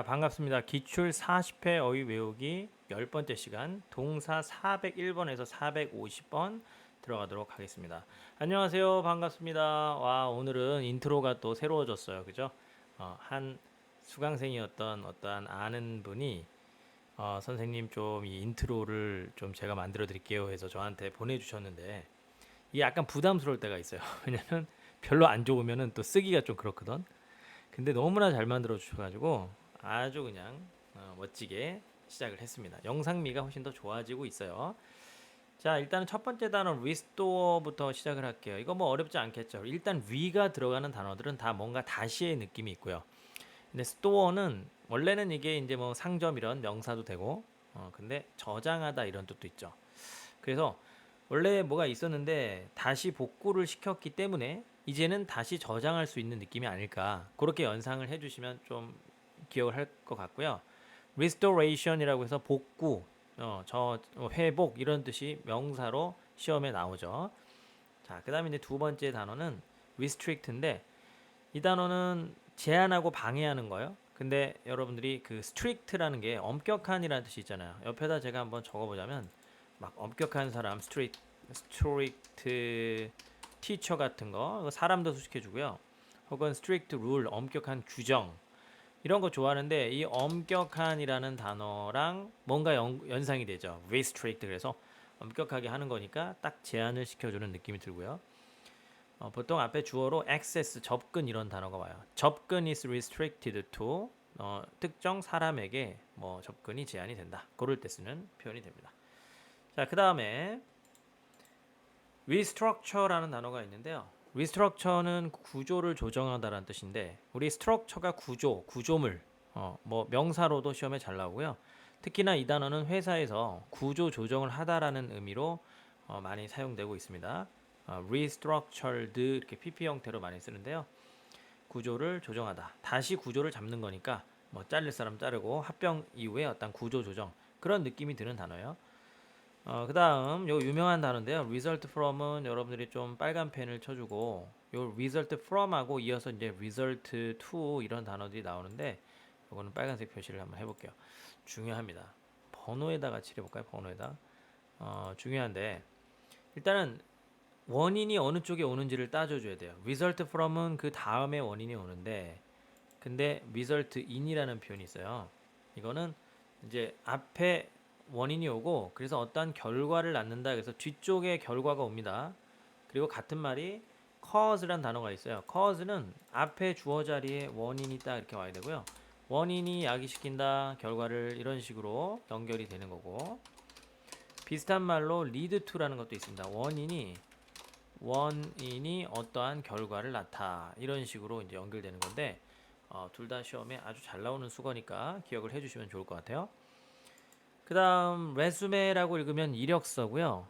자, 반갑습니다. 기출 40회 어휘 외우기 10번째 시간 동사 401번에서 450번 들어가도록 하겠습니다. 안녕하세요. 반갑습니다. 와, 오늘은 인트로가 또 새로워졌어요. 그죠? 어, 한 수강생이었던 어떠한 아는 분이 어, 선생님 좀 이 인트로를 좀 제가 만들어 드릴게요 해서 저한테 보내 주셨는데 이게 약간 부담스러울 때가 있어요. 왜냐면 별로 안 좋으면은 또 쓰기가 좀 그렇거든. 근데 너무나 잘 만들어 주셔 가지고 아주 그냥 어, 멋지게 시작을 했습니다. 영상미가 훨씬 더 좋아지고 있어요. 자, 일단은 첫 번째 단어 restore부터 시작을 할게요. 이거 뭐 어렵지 않겠죠. 일단 위가 들어가는 단어들은 다 뭔가 다시의 느낌이 있고요. 근데 store는 원래는 이게 이제 뭐 상점 이런 명사도 되고, 어, 근데 저장하다 이런 뜻도 있죠. 그래서 원래 뭐가 있었는데 다시 복구를 시켰기 때문에 이제는 다시 저장할 수 있는 느낌이 아닐까. 그렇게 연상을 해주시면 좀 기억을 할 것 같고요. restoration이라고 해서 복구, 어, 저 어, 회복 이런 뜻이 명사로 시험에 나오죠. 자, 그다음에 이제 두 번째 단어는 restrict인데 이 단어는 제한하고 방해하는 거예요. 근데 여러분들이 그 strict라는 게 엄격한이라는 뜻이 있잖아요. 옆에다 제가 한번 적어보자면 막 엄격한 사람, strict, strict teacher 같은 거 사람도 수식해주고요. 혹은 strict rule, 엄격한 규정 이런 거 좋아하는데 이 엄격한이라는 단어랑 뭔가 연, 연상이 되죠. restrict 그래서 엄격하게 하는 거니까 딱 제한을 시켜주는 느낌이 들고요. 어, 보통 앞에 주어로 access 접근 이런 단어가 와요. 접근 is restricted to 어, 특정 사람에게 뭐 접근이 제한이 된다. 그럴 때 쓰는 표현이 됩니다. 자, 그 다음에 restructure라는 단어가 있는데요. Restructure는 구조를 조정하다라는 뜻인데 우리 structure가 구조, 구조물, 어, 뭐 명사로도 시험에 잘 나오고요. 특히나 이 단어는 회사에서 구조 조정을 하다라는 의미로 어, 많이 사용되고 있습니다. 어, restructured 이렇게 PP 형태로 많이 쓰는데요. 구조를 조정하다. 다시 구조를 잡는 거니까 뭐 자를 사람 자르고 합병 이후에 어떤 구조 조정 그런 느낌이 드는 단어예요. 어, 그 다음 요 유명한 단어인데요. result from은 여러분들이 좀 빨간 펜을 쳐주고 요 result from하고 이어서 이제 result to 이런 단어들이 나오는데 요거는 빨간색 표시를 한번 해볼게요. 중요합니다. 번호에다가 칠해볼까요? 번호에다. 어, 중요한데 일단은 원인이 어느 쪽에 오는지를 따져줘야 돼요. result from은 그 다음에 원인이 오는데 근데 result in이라는 표현이 있어요. 이거는 이제 앞에 원인이 오고 그래서 어떠한 결과를 낳는다 그래서 뒤쪽에 결과가 옵니다. 그리고 같은 말이 cause란 단어가 있어요. cause는 앞에 주어 자리에 원인이 딱 이렇게 와야 되고요. 원인이 야기시킨다 결과를 이런 식으로 연결이 되는 거고 비슷한 말로 lead to라는 것도 있습니다. 원인이 원인이 어떠한 결과를 낳다 이런 식으로 이제 연결되는 건데 어, 둘 다 시험에 아주 잘 나오는 수거니까 기억을 해주시면 좋을 것 같아요. 그 다음 레수메라고 읽으면 이력서고요.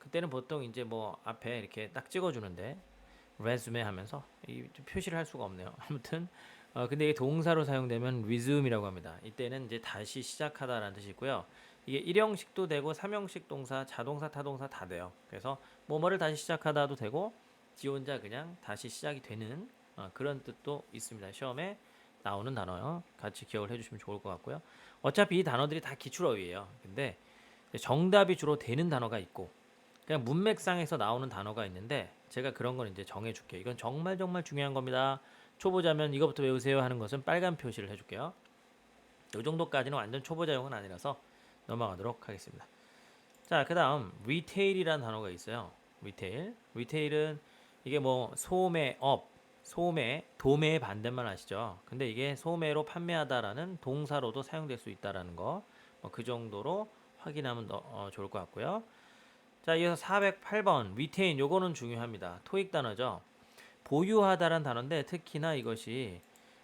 그때는 보통 이제 뭐 앞에 이렇게 딱 찍어주는데 레수메 하면서 이 표시를 할 수가 없네요. 아무튼 어 근데 이게 동사로 사용되면 resume이라고 합니다. 이때는 이제 다시 시작하다라는 뜻이 있고요. 이게 일형식도 되고 삼형식 동사, 자동사, 타동사 다 돼요. 그래서 뭐뭐를 다시 시작하다도 되고 지 혼자 그냥 다시 시작이 되는 어 그런 뜻도 있습니다. 시험에 나오는 단어요. 같이 기억을 해주시면 좋을 것 같고요. 어차피 이 단어들이 다 기출어휘예요. 근데 정답이 주로 되는 단어가 있고 그냥 문맥상에서 나오는 단어가 있는데 제가 그런 건 이제 정해줄게요. 이건 정말 정말 중요한 겁니다. 초보자면 이것부터 외우세요 하는 것은 빨간 표시를 해줄게요. 이 정도까지는 완전 초보자용은 아니라서 넘어가도록 하겠습니다. 자, 그 다음 retail이라는 단어가 있어요. retail. retail은 이게 뭐 소매, 업, 소매, 도매의 반대만 아시죠? 근데 이게 소매로 판매하다라는 동사로도 사용될 수 있다라는 거. 뭐 그 정도로 확인하면 더 어, 좋을 것 같고요. 자, 이어서 408번 retain 요거는 중요합니다. 토익 단어죠. 보유하다라는 단어인데 특히나 이것이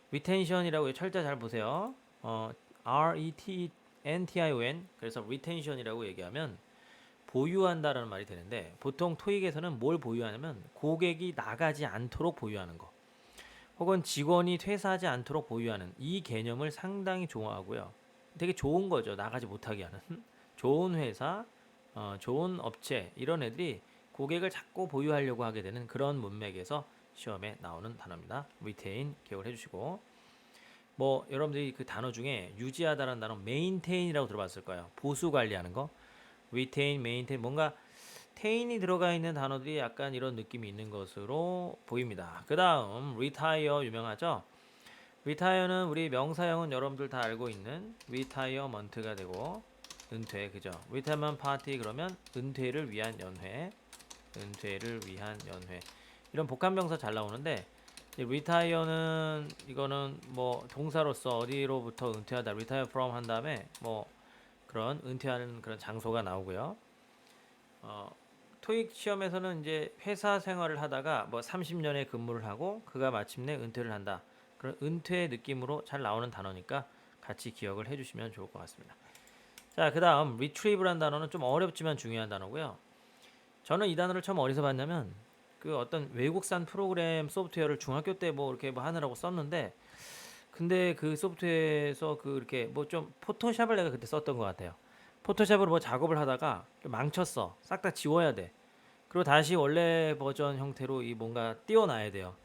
retention이라고 철자 잘 보세요. 어, R E T N T I O N 그래서 retention이라고 얘기하면 보유한다라는 말이 되는데 보통 토익에서는 뭘 보유하냐면 고객이 나가지 않도록 보유하는 거. 혹은 직원이 퇴사하지 않도록 보유하는 이 개념을 상당히 좋아하고요. 되게 좋은 거죠. 나가지 못하게 하는. 좋은 회사, 어, 좋은 업체 이런 애들이 고객을 자꾸 보유하려고 하게 되는 그런 문맥에서 시험에 나오는 단어입니다. retain 기억을 해주시고 뭐 여러분들이 그 단어 중에 유지하다라는 단어 maintain이라고 들어봤을 거예요. 보수 관리하는 거. retain, maintain 뭔가 테인이 들어가 있는 단어들이 약간 이런 느낌이 있는 것으로 보입니다. 그 다음 retire 유명하죠. retire는 우리 명사형은 여러분들 다 알고 있는 retirement가 되고 은퇴 그죠. retirement party 그러면 은퇴를 위한 연회, 은퇴를 위한 연회 이런 복합명사 잘 나오는데 retire는 이거는 뭐 동사로서 어디로부터 은퇴하다 retire from 한 다음에 뭐 그런 은퇴하는 그런 장소가 나오고요. 어, 토익 시험에서는 이제 회사 생활을 하다가 뭐 30년의 근무를 하고 그가 마침내 은퇴를 한다. 그런 은퇴 느낌으로 잘 나오는 단어니까 같이 기억을 해주시면 좋을 것 같습니다. 자, 그 다음 retrieve라는 단어는 좀 어렵지만 중요한 단어고요. 저는 이 단어를 처음 어디서 봤냐면 그 어떤 외국산 프로그램 소프트웨어를 중학교 때 뭐 이렇게 뭐 하느라고 썼는데 근데 그 소프트웨어에서 그 이렇게 뭐 좀 포토샵을 내가 그때 썼던 것 같아요. 포토샵으로 뭐 작업을 하다가 좀 망쳤어. 싹 다 지워야 돼. 그리고 다시 원래 버전 형태로 이 뭔가 띄워놔야 돼요.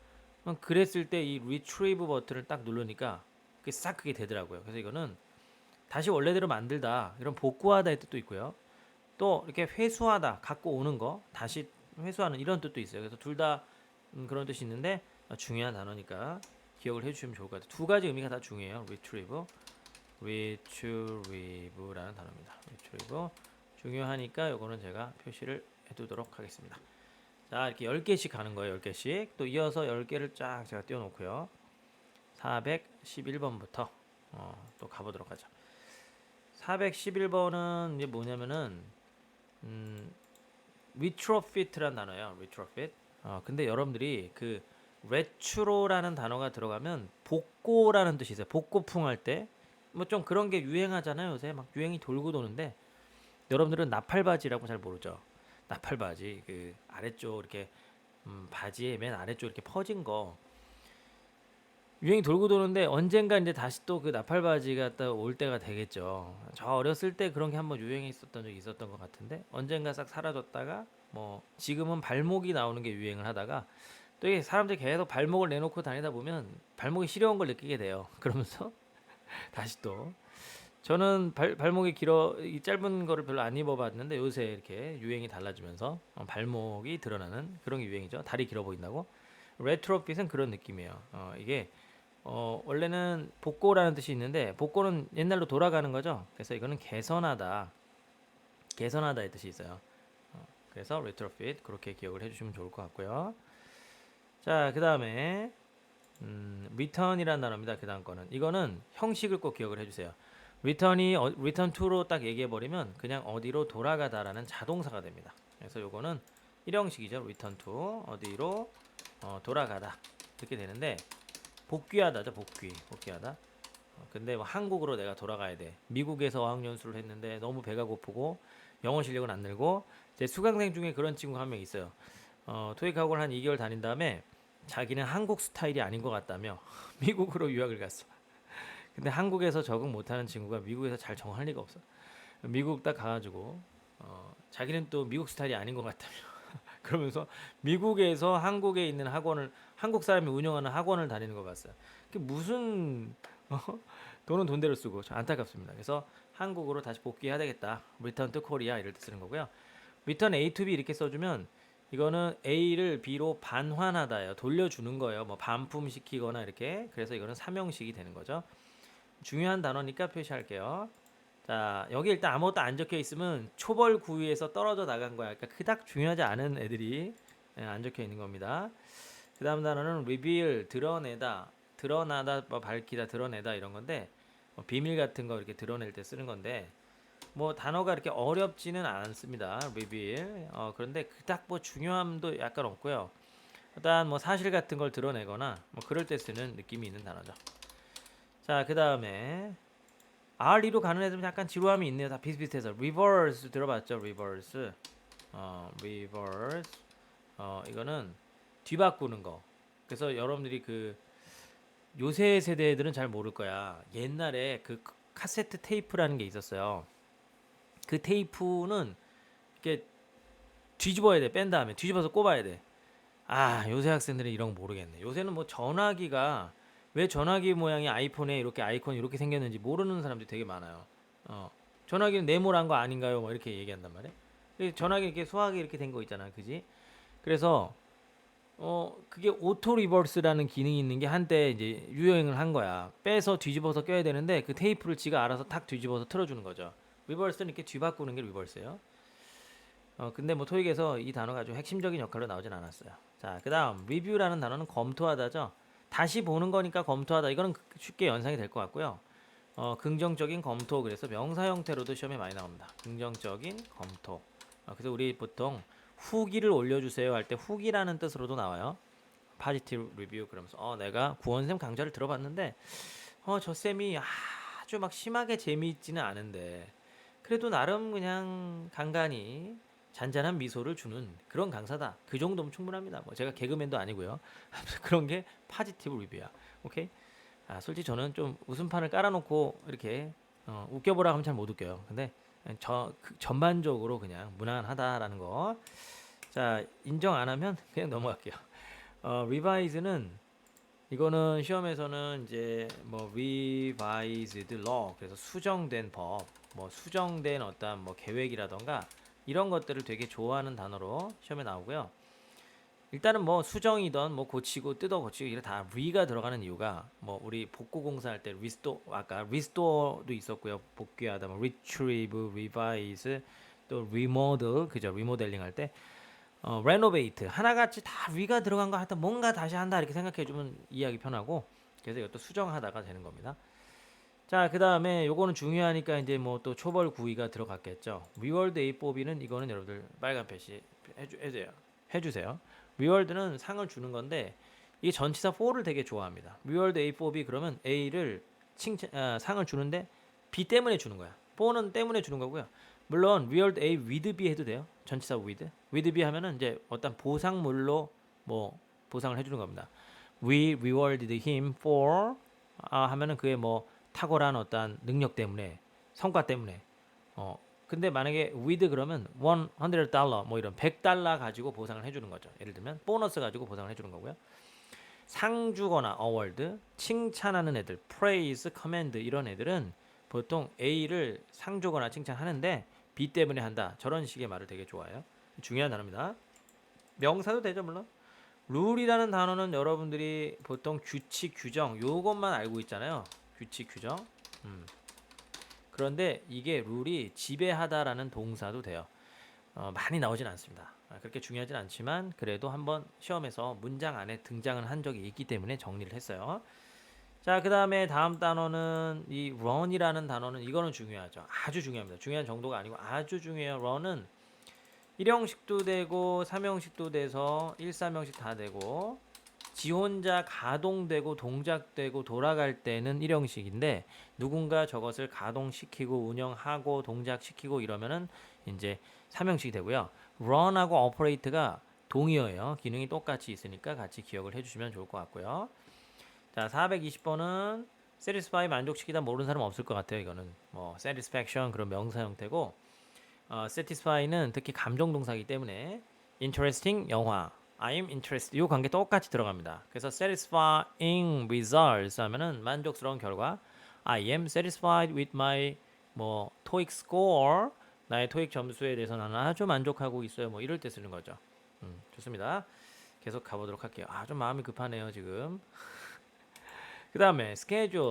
그랬을 때 이 retrieve 버튼을 딱 누르니까 그게 싹 그게 되더라고요. 그래서 이거는 다시 원래대로 만들다 이런 복구하다의 뜻도 있고요. 또 이렇게 회수하다 갖고 오는 거 다시 회수하는 이런 뜻도 있어요. 그래서 둘다 음, 그런 뜻이 있는데 어, 중요한 단어니까 기억을 해주시면 좋을 것 같아요. 두 가지 의미가 다 중요해요. retrieve, retrieve라는 단어입니다. retrieve 중요하니까 이거는 제가 표시를 해두도록 하겠습니다. 자 이렇게 10개씩 가는 거예요. 10개씩 또 이어서 10개를 쫙 제가 띄워놓고요. 411번부터 어, 또 가보도록 하죠. 411번은 이제 뭐냐면은 음, retrofit라는 단어예요. retrofit. 어, 근데 여러분들이 그 retro라는 단어가 들어가면 복고라는 뜻이 있어요. 복고풍 할 때 뭐 좀 그런 게 유행하잖아요. 요새 막 유행이 돌고 도는데 여러분들은 나팔바지라고 잘 모르죠. 나팔바지 그 아래쪽 이렇게 음, 바지에 맨 아래쪽 이렇게 퍼진 거 유행이 돌고 도는데 언젠가 이제 다시 또 그 나팔바지가 또 올 때가 되겠죠. 저 어렸을 때 그런 게 한번 유행이 있었던 적이 있었던 것 같은데 언젠가 싹 사라졌다가 뭐 지금은 발목이 나오는 게 유행을 하다가 또 이게 사람들이 계속 발목을 내놓고 다니다 보면 발목이 시려운 걸 느끼게 돼요. 그러면서 다시 또 저는 발, 발목이 길어 이 짧은 거를 별로 안 입어봤는데 요새 이렇게 유행이 달라지면서 어, 발목이 드러나는 그런 게 유행이죠. 다리 길어 보인다고. 레트로핏은 그런 느낌이에요. 어, 이게 어, 원래는 복고라는 뜻이 있는데 복고는 옛날로 돌아가는 거죠. 그래서 이거는 개선하다, 개선하다의 뜻이 있어요. 어, 그래서 retrofit 그렇게 기억을 해주시면 좋을 것 같고요. 자, 그 다음에 음, return이라는 단어입니다. 그 다음 거는 이거는 형식을 꼭 기억을 해주세요. return이 어, return to로 딱 얘기해 버리면 그냥 어디로 돌아가다라는 자동사가 됩니다. 그래서 요거는 일형식이죠. return to 어디로 어, 돌아가다 이렇게 되는데 복귀하다죠. 복귀 복귀하다. 어, 근데 뭐 한국으로 내가 돌아가야 돼. 미국에서 어학연수를 했는데 너무 배가 고프고 영어 실력은 안 늘고 제 수강생 중에 그런 친구가 한 명 있어요. 어, 토익 학원 한 2개월 다닌 다음에 자기는 한국 스타일이 아닌 것 같다며 미국으로 유학을 갔어. 근데 한국에서 적응 못하는 친구가 미국에서 잘 적응할 리가 없어. 미국 딱 가가지고 어, 자기는 또 미국 스타일이 아닌 것 같다며. 그러면서 미국에서 한국에 있는 학원을 한국 사람이 운영하는 학원을 다니는 것 같아요. 그게 무슨 어? 돈은 돈대로 쓰고 좀 안타깝습니다. 그래서 한국으로 다시 복귀해야 되겠다. Return to Korea 이럴 때 쓰는 거고요. Return A to B 이렇게 써주면 이거는 A를 B로 반환하다예요. 돌려주는 거예요. 뭐 반품시키거나 이렇게. 그래서 이거는 삼형식이 되는 거죠. 중요한 단어니까 표시할게요. 자, 여기 일단 아무것도 안 적혀 있으면 초벌 구위에서 떨어져 나간 거야. 그러니까 그닥 중요하지 않은 애들이 예, 안 적혀 있는 겁니다. 그 다음 단어는 reveal, 드러내다, 드러나다, 뭐 밝히다, 드러내다 이런 건데 뭐 비밀 같은 거 이렇게 드러낼 때 쓰는 건데 뭐 단어가 이렇게 어렵지는 않습니다. reveal. 어, 그런데 그닥 뭐 중요함도 약간 없고요. 일단 뭐 사실 같은 걸 드러내거나 뭐 그럴 때 쓰는 느낌이 있는 단어죠. 자, 그 다음에 R2로 가는 애들은 약간 지루함이 있네요. 다 비슷비슷해서 reverse 들어봤죠? reverse. 어, reverse. 어, 이거는 뒤바꾸는 거. 그래서 여러분들이 그 요새 세대들은 잘 모를 거야. 옛날에 그 카세트 테이프라는 게 있었어요. 그 테이프는 이렇게 뒤집어야 돼. 뺀 다음에 뒤집어서 꼽아야 돼. 아, 요새 학생들은 이런 거 모르겠네. 요새는 뭐 전화기가 왜 전화기 모양이 아이폰에 이렇게 아이콘이 이렇게 생겼는지 모르는 사람들이 되게 많아요. 어, 전화기는 네모난 거 아닌가요? 뭐 이렇게 얘기한단 말이에요. 전화기 이렇게 수화기 이렇게 된 거 있잖아, 그지? 그래서 어 그게 오토 리버스라는 기능이 있는 게 한때 이제 유행을 한 거야. 빼서 뒤집어서 껴야 되는데 그 테이프를 지가 알아서 탁 뒤집어서 틀어 주는 거죠. 리버스는 이렇게 뒤바꾸는 게 리버스예요. 어 근데 뭐 토익에서 이 단어가 아주 핵심적인 역할로 나오진 않았어요. 자, 그다음 리뷰라는 단어는 검토하다죠. 다시 보는 거니까 검토하다. 이거는 쉽게 연상이 될 것 같고요. 어, 긍정적인 검토 그래서 명사 형태로도 시험에 많이 나옵니다. 긍정적인 검토. 어, 그래서 우리 보통 후기를 올려주세요 할 때 후기라는 뜻으로도 나와요. positive review 그러면서 어 내가 구원쌤 강좌를 들어봤는데 어 저 쌤이 아주 막 심하게 재미있지는 않은데 그래도 나름 그냥 간간히 잔잔한 미소를 주는 그런 강사다. 그 정도면 충분합니다. 뭐 제가 개그맨도 아니고요. 그런 게 파지티브 리뷰야. 오케이? 아, 솔직히 저는 좀 웃음판을 깔아놓고 이렇게 어, 웃겨보라 하면 잘 못 웃겨요. 근데 저 그, 전반적으로 그냥 무난하다라는 거. 자 인정 안 하면 그냥 넘어갈게요. 어, revise는 이거는 시험에서는 이제 뭐 revised law 그래서 수정된 법, 뭐 수정된 어떤 뭐 계획이라던가 이런 것들을 되게 좋아하는 단어로 시험에 나오고요. 일단은 뭐 수정이던 뭐 고치고 뜯어 고치고 이래 다 re가 들어가는 이유가 뭐 우리 복구 공사할 때 restore 아까 restore도 있었고요. 복귀하다 뭐 retrieve, revise 또 remodel 그죠? 리모델링 할 때 어, renovate 하나같이 다 re가 들어간 거 하여튼 뭔가 다시 한다 이렇게 생각해 주면 이해하기 편하고 그래서 이것도 수정하다가 되는 겁니다. 자, 그 다음에 요거는 중요하니까 이제 뭐 또 초벌 구위가 들어갔겠죠. 리월드 A4B는 이거는 여러분들 빨간 표시 해주, 해주세요. 해주세요. 리월드는 상을 주는 건데 이게 전치사 4를 되게 좋아합니다. 리월드 A4B 그러면 A를 칭찬, 아, 상을 주는데 B 때문에 주는 거야. 4는 때문에 주는 거고요. 물론 리월드 A with B 해도 돼요. 전치사 with. with B 하면은 이제 어떤 보상물로 뭐 보상을 해주는 겁니다. We rewarded him for 아, 하면은 그의 뭐 탁월한 어떤 능력 때문에 성과 때문에 어 근데 만약에 with 그러면 100달러 뭐 이런 100달러 가지고 보상을 해주는 거죠. 예를 들면 보너스 가지고 보상을 해주는 거고요. 상 주거나 어워드 칭찬하는 애들 praise, command 이런 애들은 보통 A를 상 주거나 칭찬하는데 B 때문에 한다 저런 식의 말을 되게 좋아해요. 중요한 단어입니다. 명사도 되죠 물론. 룰이라는 단어는 여러분들이 보통 규칙, 규정 요것만 알고 있잖아요. 규칙, 규정. 음. 그런데 이게 룰이 지배하다라는 동사도 돼요. 어, 많이 나오진 않습니다. 아, 그렇게 중요하진 않지만 그래도 한번 시험에서 문장 안에 등장은 한 적이 있기 때문에 정리를 했어요. 자, 그 다음에 다음 단어는 이 run이라는 단어는 이거는 중요하죠. 아주 중요합니다. 중요한 정도가 아니고 아주 중요해요. run은 1형식도 되고 3형식도 돼서 1, 3형식 다 되고 지 혼자 가동되고 동작되고 돌아갈 때는 1형식인데 누군가 저것을 가동시키고 운영하고 동작시키고 이러면은 이제 3형식이 되고요. run하고 operate가 동의어예요. 기능이 똑같이 있으니까 같이 기억을 해주시면 좋을 것 같고요. 자, 420번은 satisfy 만족시키다 모르는 사람 없을 것 같아요. 이거는 뭐 satisfaction 그런 명사 형태고 어, satisfy는 특히 감정 동사이기 때문에 interesting 영화 I'm interested 이 관계 똑같이 들어갑니다. 그래서 satisfying results 하면은 만족스러운 결과 I am satisfied with my 뭐 TOEIC score 나의 토익 점수에 대해서 나는 아주 만족하고 있어요. 뭐 이럴 때 쓰는 거죠. 음, 좋습니다. 계속 가보도록 할게요. 아, 좀 마음이 급하네요, 지금. 그 다음에 스케줄.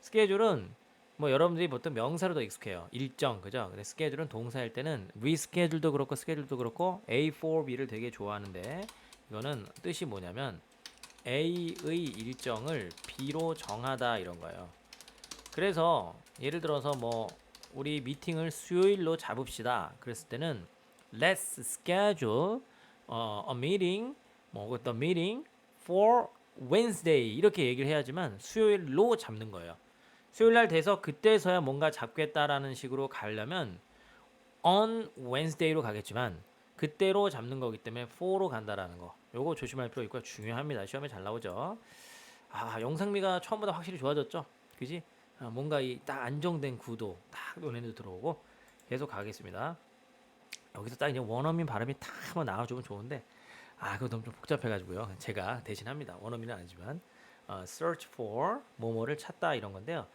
스케줄은 뭐 여러분들이 보통 명사로 더 익숙해요. 일정, 그죠? 근데 스케줄은 동사일 때는 reschedule도 그렇고 스케줄도 그렇고 A4B를 되게 좋아하는데 이거는 뜻이 뭐냐면 A의 일정을 B로 정하다 이런 거예요. 그래서 예를 들어서 뭐 우리 미팅을 수요일로 잡읍시다. 그랬을 때는 let's schedule 어, a meeting 뭐 the meeting for Wednesday 이렇게 얘기를 해야지만 수요일로 잡는 거예요. 수요일 날 돼서 그때서야 뭔가 잡겠다라는 식으로 가려면 on Wednesday로 가겠지만 그때로 잡는 거기 때문에 for로 간다라는 거. 요거 조심할 필요 있고 중요합니다. 시험에 잘 나오죠. 아, 영상미가 처음보다 확실히 좋아졌죠. 그지? 아, 뭔가 이 딱 안정된 구도 딱 눈에도 들어오고 계속 가겠습니다. 여기서 딱 이제 원어민 발음이 탁 한번 나와주면 좋은데 아 그거 너무 좀 복잡해가지고요. 제가 대신합니다. 원어민은 아니지만 어, search for 뭐뭐를 찾다 이런 건데요.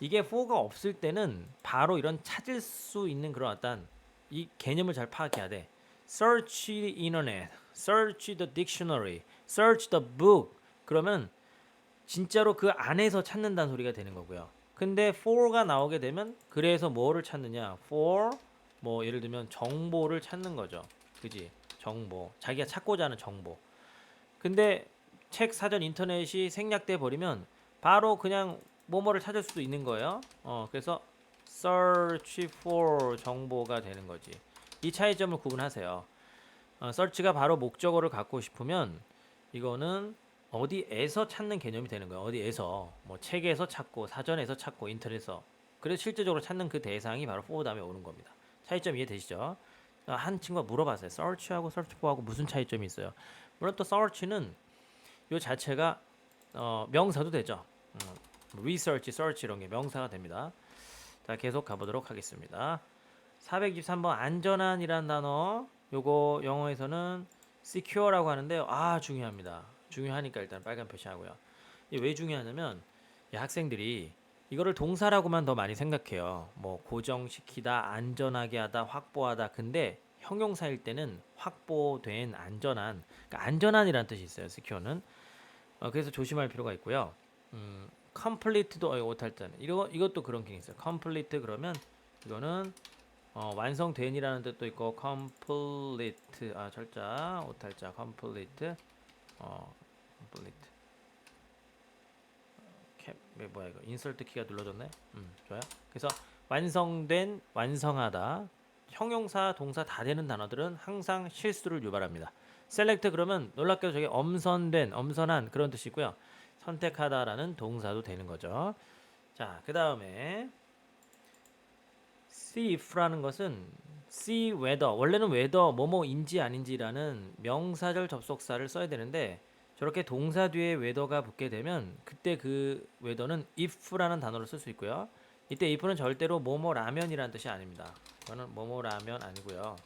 이게 for가 없을 때는 바로 이런 찾을 수 있는 그런 어떤 이 개념을 잘 파악해야 돼. search the internet, search the dictionary, search the book. 그러면 진짜로 그 안에서 찾는다는 소리가 되는 거고요. 근데 for가 나오게 되면 그래서 뭐를 찾느냐? for 뭐 예를 들면 정보를 찾는 거죠. 그지? 정보. 자기가 찾고자 하는 정보. 근데 책 사전 인터넷이 생략돼 버리면 바로 그냥 뭐뭐를 찾을 수도 있는 거예요. 어, 그래서 search for 정보가 되는 거지. 이 차이점을 구분하세요. 어, search가 바로 목적어를 갖고 싶으면 이거는 어디에서 찾는 개념이 되는 거예요. 어디에서 뭐 책에서 찾고 사전에서 찾고 인터넷에서 그래서 실제적으로 찾는 그 대상이 바로 for 다음에 오는 겁니다. 차이점 이해되시죠? 아, 한 친구가 물어봤어요. search하고 search for하고 무슨 차이점이 있어요? 물론 또 search는 요 자체가 어, 명사도 되죠. 음, research, search 이런 게 명사가 됩니다. 자, 계속 가보도록 하겠습니다. 423번 안전한이란 단어 요거 영어에서는 secure라고 하는데요. 아 중요합니다. 중요하니까 일단 빨간 표시하고요. 왜 중요하냐면 이 학생들이 이거를 동사라고만 더 많이 생각해요. 뭐 고정시키다, 안전하게 하다, 확보하다. 근데 형용사일 때는 확보된 안전한, 그러니까 안전한이라는 뜻이 있어요. secure는. 어, 그래서 조심할 필요가 있고요. 음, complete도 어, 오탈자. 이거 이것도 그런 게 있어요. complete 그러면 이거는 어, 완성된이라는 뜻도 있고 complete 아 철자 오탈자 complete 어 complete 캡 왜, 뭐야 이거 인설트 키가 눌러졌네 음 좋아요 그래서 완성된 완성하다 형용사 동사 다 되는 단어들은 항상 실수를 유발합니다 select 그러면 놀랍게도 저게 엄선된 엄선한 그런 뜻이고요 선택하다라는 동사도 되는 거죠 자 그 다음에 see if라는 것은 see whether 원래는 whether 뭐뭐인지 아닌지라는 명사절 접속사를 써야 되는데 저렇게 동사 뒤에 whether가 붙게 되면 그때 그 whether는 if라는 단어를 쓸 수 있고요. 이때 if는 절대로 뭐뭐 라면이라는 뜻이 아닙니다. 이거는 뭐뭐라면 아니고요.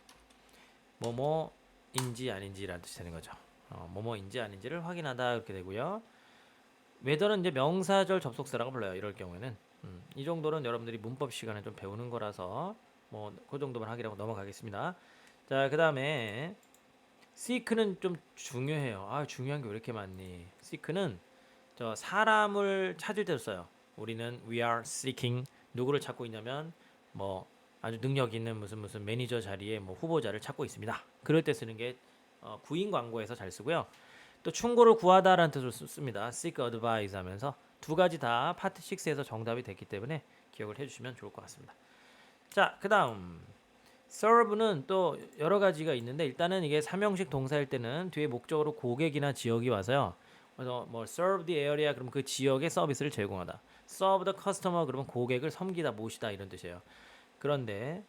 뭐뭐인지 아닌지라는 뜻이 되는 거죠. 어, 뭐뭐인지 아닌지를 확인하다 이렇게 되고요. whether는 이제 명사절 접속사라고 불러요. 이럴 경우에는 음, 이 정도는 여러분들이 문법 시간에 좀 배우는 거라서 뭐 그 정도만 하기라고 넘어가겠습니다. 자, 그 다음에 seek는 좀 중요해요. 아, 중요한 게 왜 이렇게 많니? seek는 저 사람을 찾을 때 써요. 우리는 we are seeking 누구를 찾고 있냐면 뭐 아주 능력 있는 무슨 무슨 매니저 자리에 뭐 후보자를 찾고 있습니다. 그럴 때 쓰는 게 어, 구인 광고에서 잘 쓰고요. 또 충고를 구하다라는 뜻으로 쓰- 씁니다. seek advice 하면서 두 가지 다 파트 6에서 정답이 됐기 때문에 기억을 해주시면 좋을 것 같습니다. 자, 그 다음 serve는 또 여러 가지가 있는데 일단은 이게 삼형식 동사일 때는 뒤에 목적으로 고객이나 지역이 와서요. 그래서 뭐 serve the area 그러면 그 지역의 서비스를 제공하다. serve the customer 그러면 고객을 섬기다 모시다 이런 뜻이에요. 그런데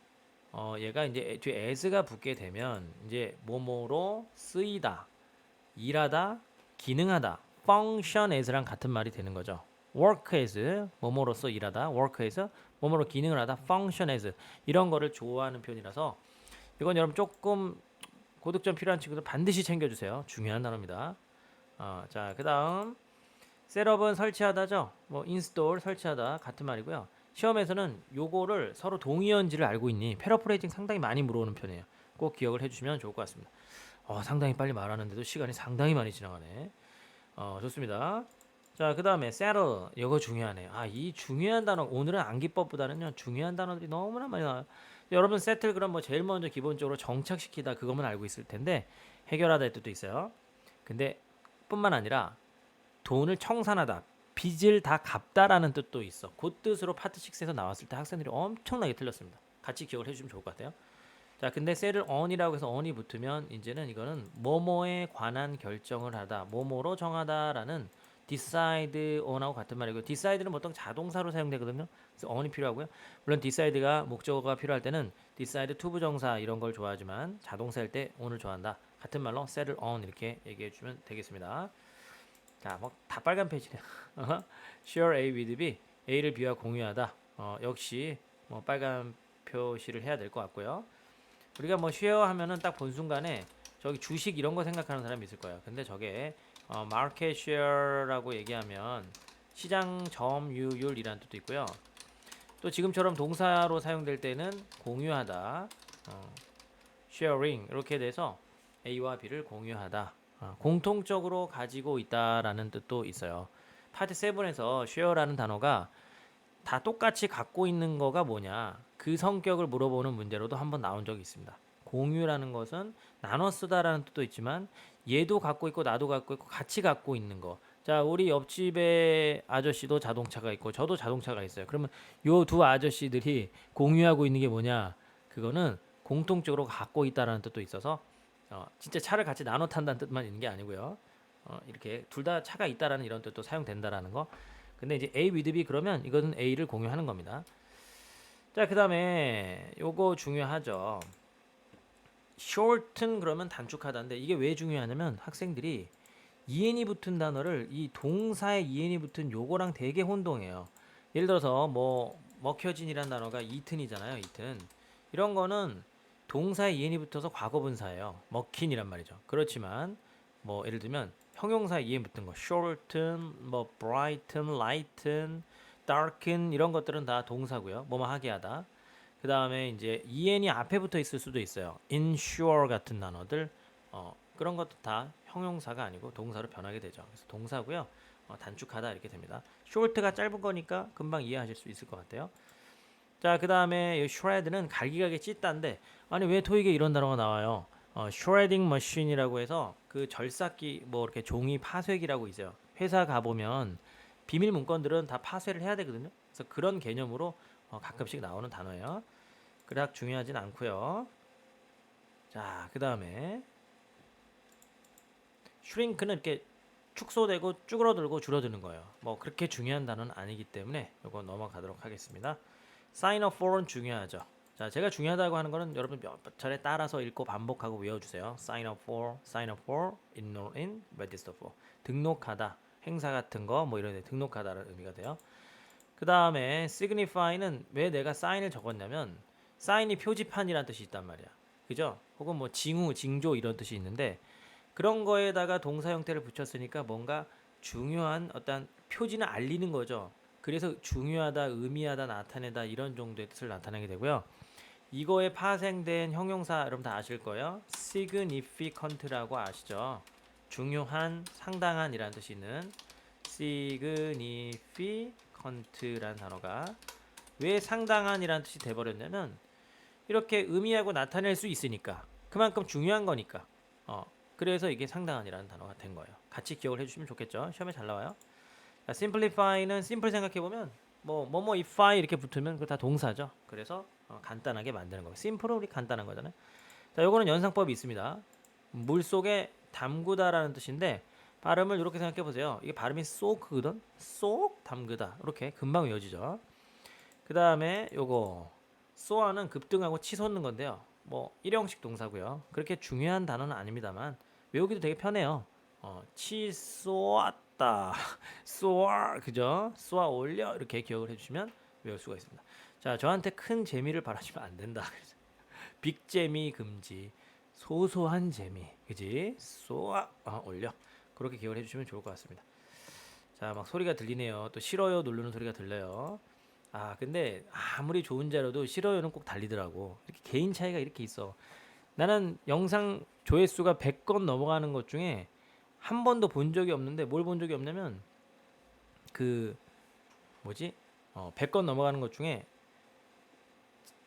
어 얘가 이제 뒤에 as가 붙게 되면 이제 뭐뭐로 쓰이다, 일하다, 기능하다, function as랑 같은 말이 되는 거죠. work as 뭐뭐로서 일하다, work as 뭐뭐로 기능을 하다, function as 이런 거를 좋아하는 표현이라서 이건 여러분 조금 고득점 필요한 친구들 반드시 챙겨주세요. 중요한 단어입니다. 어, 자, 그 다음 셋업은 설치하다죠. 뭐 인스톨 설치하다 같은 말이고요. 시험에서는 요거를 서로 동의어인지를 알고 있니? 패러프레이징 상당히 많이 물어오는 편이에요. 꼭 기억을 해주시면 좋을 것 같습니다. 어, 상당히 빨리 말하는데도 시간이 상당히 많이 지나가네. 어, 좋습니다. 자, 그 다음에 settle. 이거 중요하네. 아, 이 중요한 단어, 오늘은 암기법보다는요, 중요한 단어들이 너무나 많이 나와요. 여러분, settle 그럼 뭐 제일 먼저 기본적으로 정착시키다, 그것만 알고 있을 텐데, 해결하다의 뜻도 있어요. 근데, 뿐만 아니라, 돈을 청산하다, 빚을 다 갚다라는 뜻도 있어. 그 뜻으로 파트 6에서 나왔을 때 학생들이 엄청나게 틀렸습니다. 같이 기억을 해주시면 좋을 것 같아요. 자, 근데 셀을 on이라고 해서 on이 붙으면 이제는 이거는 뭐뭐에 관한 결정을 하다, 뭐뭐로 정하다라는 decide on하고 같은 말이고 decide는 보통 자동사로 사용되거든요. 그래서 on이 필요하고요. 물론 decide가 목적어가 필요할 때는 decide to 부정사 이런 걸 좋아하지만 자동사일 때 on을 좋아한다. 같은 말로 set을 on 이렇게 얘기해 주면 되겠습니다. 자, 뭐다 빨간 페이지네. share A with B, A를 B와 공유하다. 어, 역시 뭐 빨간 표시를 해야 될 것 같고요. 우리가 뭐 쉐어 하면은 딱 본 순간에 저기 주식 이런 거 생각하는 사람이 있을 거예요. 근데 저게 어, market share라고 얘기하면 시장 점유율이라는 뜻도 있고요. 또 지금처럼 동사로 사용될 때는 공유하다, 어, sharing 이렇게 돼서 A와 B를 공유하다, 어, 공통적으로 가지고 있다라는 뜻도 있어요. 파트 7에서 share라는 단어가 다 똑같이 갖고 있는 거가 뭐냐 그 성격을 물어보는 문제로도 한번 나온 적이 있습니다. 공유라는 것은 나눠 쓰다라는 뜻도 있지만 얘도 갖고 있고 나도 갖고 있고 같이 갖고 있는 거. 자, 우리 옆집에 아저씨도 자동차가 있고 저도 자동차가 있어요. 그러면 요 두 아저씨들이 공유하고 있는 게 뭐냐? 그거는 공통적으로 갖고 있다라는 뜻도 있어서 어, 진짜 차를 같이 나눠 탄다는 뜻만 있는 게 아니고요. 어, 이렇게 둘 다 차가 있다라는 이런 뜻도 사용된다라는 거. 근데 이제 A with B 그러면 이거는 A를 공유하는 겁니다. 자, 그다음에 요거 중요하죠. shorten 그러면 단축하다인데 이게 왜 중요하냐면 학생들이 en이 붙은 단어를 이 동사에 en이 붙은 요거랑 되게 혼동해요. 예를 들어서 뭐 먹혀진이란 단어가 eaten이잖아요. eaten. 이런 거는 동사에 en이 붙어서 과거분사예요. 먹힌이란 말이죠. 그렇지만 뭐 예를 들면 형용사에 en 붙은 거 shorten, 뭐 brighten, lighten, darken 이런 것들은 다 동사고요. 뭐뭐 하게 하다. 그 다음에 이제 en이 앞에 붙어 있을 수도 있어요. ensure 같은 단어들 어, 그런 것도 다 형용사가 아니고 동사로 변하게 되죠. 그래서 동사고요. 어, 단축하다 이렇게 됩니다. short가 짧은 거니까 금방 이해하실 수 있을 것 같아요. 자, 그 다음에 shred는 갈기갈기 찢다인데 아니 왜 토익에 이런 단어가 나와요? 어, shredding machine이라고 해서 그 절삭기 뭐 이렇게 종이 파쇄기라고 있어요. 회사 가 보면 비밀 문건들은 다 파쇄를 해야 되거든요. 그래서 그런 개념으로 어, 가끔씩 나오는 단어예요. 그닥 중요하진 않고요. 자, 그 다음에 shrink는 이렇게 축소되고 쭈그러들고 줄어드는 거예요. 뭐 그렇게 중요한 단어는 아니기 때문에 이거 넘어가도록 하겠습니다. Up for은 중요하죠. 자, 제가 중요하다고 하는 거는 여러분 몇 차례 따라서 읽고 반복하고 외워주세요. sign up for, sign up for, enroll in, register for. 등록하다, 행사 같은 거 뭐 이런 데 등록하다라는 의미가 돼요. 그 다음에 signify는 왜 내가 사인을 적었냐면 사인이 표지판이라는 뜻이 있단 말이야. 그죠? 혹은 뭐 징후, 징조 이런 뜻이 있는데 그런 거에다가 동사 형태를 붙였으니까 뭔가 중요한 어떤 표지는 알리는 거죠. 그래서 중요하다, 의미하다, 나타내다 이런 정도의 뜻을 나타내게 되고요. 이거에 파생된 형용사 여러분 다 아실 거예요. significant라고 아시죠? 중요한, 상당한이라는 뜻이 있는 significant라는 단어가 왜 상당한이라는 뜻이 돼버렸냐면 이렇게 의미하고 나타낼 수 있으니까 그만큼 중요한 거니까 어 그래서 이게 상당한이라는 단어가 된 거예요. 같이 기억을 해주시면 좋겠죠. 시험에 잘 나와요. 자, simplify는 simple 생각해 보면 뭐 뭐 뭐 ify 이렇게 붙으면 그거 다 동사죠. 그래서 어, 간단하게 만드는 거예요. simple은 우리 간단한 거잖아요. 자, 요거는 연상법이 있습니다. 물 속에 담그다라는 뜻인데 발음을 이렇게 생각해 보세요. 이게 발음이 쏙거든. 쏙 담그다. 이렇게 금방 외워지죠. 그 다음에 요거 쏘아는 급등하고 치솟는 건데요. 뭐 일형식 동사고요. 그렇게 중요한 단어는 아닙니다만 외우기도 되게 편해요. 어, 치쏘 았다, 쏘아 그죠? 쏘아 올려 이렇게 기억을 해주시면 외울 수가 있습니다. 자, 저한테 큰 재미를 바라시면 안 된다. 빅 재미 금지, 소소한 재미, 그지? 쏘아 아, 올려 그렇게 기억을 해주시면 좋을 것 같습니다. 자, 막 소리가 들리네요. 또 싫어요 누르는 소리가 들려요. 아, 근데 아무리 좋은 자료도 싫어요는 꼭 달리더라고. 이렇게 개인 차이가 이렇게 있어. 나는 영상 조회수가 100건 넘어가는 것 중에 한 번도 본 적이 없는데 뭘 본 적이 없냐면 그 뭐지? 어, 100건 넘어가는 것 중에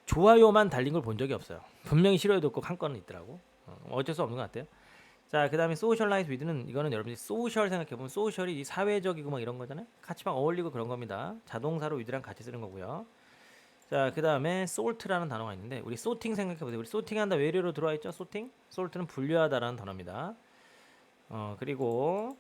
좋아요만 달린 걸 본 적이 없어요. 분명히 싫어요도 꼭 한 건은 있더라고. 어, 어쩔 수 없는 것 같아요. 자, 그다음에 소셜라이즈 위드는 이거는 여러분들이 소셜 생각해 보면 소셜이 이 사회적이고 막 이런 거잖아요. 같이 막 어울리고 그런 겁니다. 자동사로 위드랑 같이 쓰는 거고요. 자, 그다음에 sort라는 단어가 있는데 우리 sorting 생각해 보세요. 우리 sorting한다 외래로 들어와 있죠? sorting? sort는 분류하다라는 단어입니다. 어, 그리고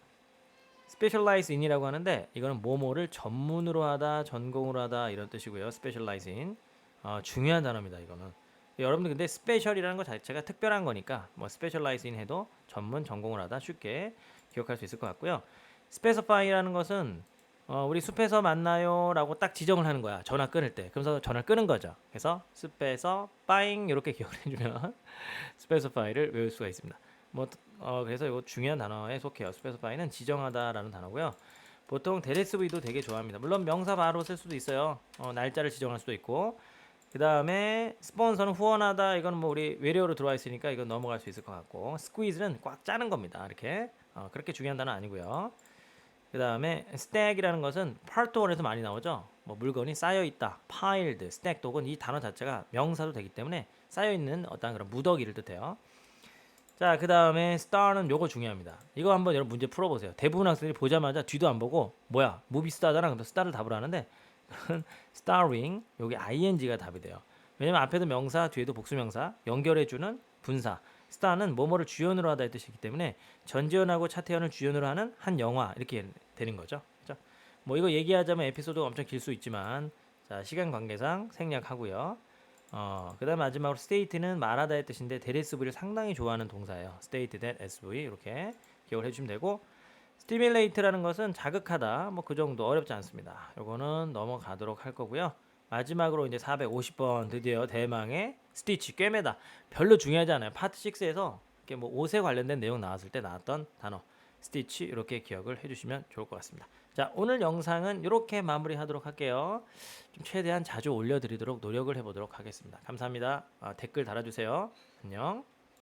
specialize in이라고 하는데 이거는 뭐뭐를 전문으로 하다, 전공으로 하다 이런 뜻이고요. specialize in. 어, 중요한 단어입니다, 이거는. 여러분들 근데 스페셜이라는 것 자체가 특별한 거니까 뭐 스페셜라이즈 인 해도 전문 전공을 하다 쉽게 기억할 수 있을 것 같고요. 스페서파이라는 것은 어, 우리 숲에서 만나요라고 딱 지정을 하는 거야. 전화 끊을 때. 그래서 전화를 끄는 거죠. 그래서 숲에서 파잉 이렇게 기억을 해주면 스페서파이를 외울 수가 있습니다. 뭐 어, 그래서 이거 중요한 단어에 속해요. specify는 지정하다라는 단어고요. 보통 대레스브이도 되게 좋아합니다. 물론 명사 바로 쓸 수도 있어요. 어, 날짜를 지정할 수도 있고. 그 다음에 스폰서는 후원하다. 이건 뭐 우리 외래어로 들어와 있으니까 이건 넘어갈 수 있을 것 같고. squeeze는 꽉 짜는 겁니다. 이렇게 어, 그렇게 중요한 단어 아니고요. 그 다음에 stack이라는 것은 1에서 많이 나오죠. 뭐 물건이 쌓여 있다, piled, stacked 혹은 이 단어 자체가 명사도 되기 때문에 쌓여 있는 어떤 그런 무더기를 뜻해요. 자, 그 다음에 star는 요거 중요합니다. 이거 한번 여러분 문제 풀어보세요. 대부분 학생들이 보자마자 뒤도 안 보고 뭐야 무비 스타잖아. 그럼 star를 답을 하는데 starring 여기 ing가 답이 돼요. 왜냐면 앞에도 명사 뒤에도 복수명사 연결해주는 분사 star는 뭐뭐를 주연으로 하다의 뜻이기 때문에 전지현하고 차태현을 주연으로 하는 한 영화 이렇게 되는 거죠. 그죠? 뭐 이거 얘기하자면 에피소드가 엄청 길 수 있지만 자 시간 관계상 생략하고요. 어, 그다음 마지막으로 state는 말하다의 뜻인데 that SV를 상당히 좋아하는 동사예요. state that SV 이렇게 기억을 해주시면 되고 stimulate라는 것은 자극하다 뭐 그 정도 어렵지 않습니다. 요거는 넘어가도록 할 거고요. 마지막으로 이제 450번 드디어 대망의 스티치 꿰매다 별로 중요하지 않아요. 파트 6에서 이렇게 뭐 옷에 관련된 내용 나왔을 때 나왔던 단어 스티치 이렇게 기억을 해주시면 좋을 것 같습니다. 자 오늘 영상은 이렇게 마무리하도록 할게요. 좀 최대한 자주 올려드리도록 노력을 해보도록 하겠습니다. 감사합니다. 아, 댓글 달아주세요. 안녕.